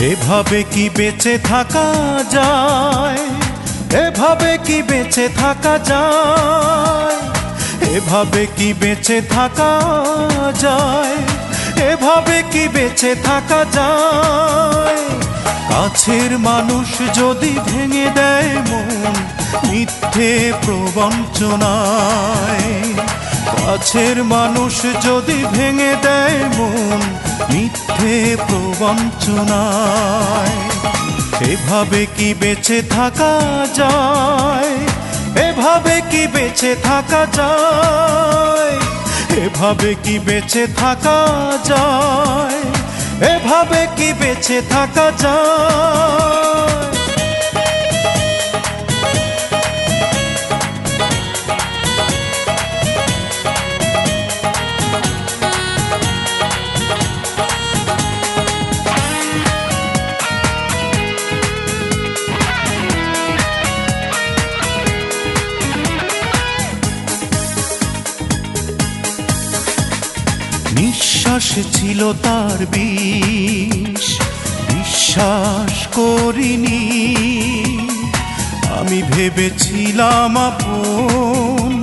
এভাবে কি বেঁচে থাকা যায়? এভাবে কি বেঁচে থাকা যায়? এভাবে কি বেঁচে থাকা যায়? এভাবে কি বেঁচে থাকা যায়? কাছের মানুষ যদি ভেঙে দেয় মন, মিথ্যে প্রবঞ্চনায়। কাছের মানুষ যদি ভেঙে দেয় মন মিথ্যে প্রবঞ্চনায়, এভাবে কি বেঁচে থাকা যায়? এভাবে কি বেঁচে থাকা যায়? এভাবে কি বেঁচে থাকা যায়? এভাবে কি বেঁচে থাকা যায়? নিঃশ্বাস ছিল তার বিষ। বিশ্বাস করিনি। আমি ভেবেছিলাম আপন,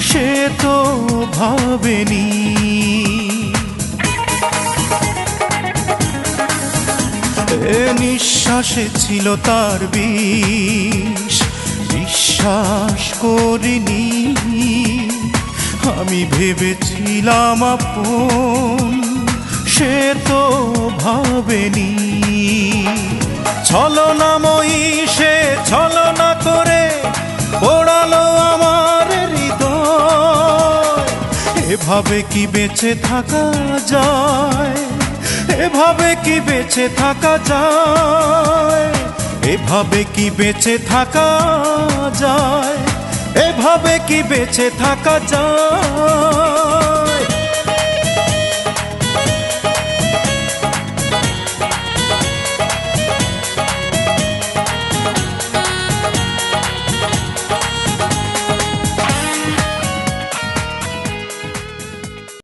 সে তো ভাবেনি। নিঃশ্বাসে ছিল তার বিষ। বিশ্বাস আমি ভেবেছিলাম আপন, সে তো ভাবেনি। ছলনাময়ী সে ছলনা করে পোড়ালো আমার হৃদয়। এভাবে কি বেঁচে থাকা যায়? এভাবে কি বেঁচে থাকা যায়? এভাবে কি বেঁচে থাকা যায়? এভাবে কি বেঁচে থাকা যায়?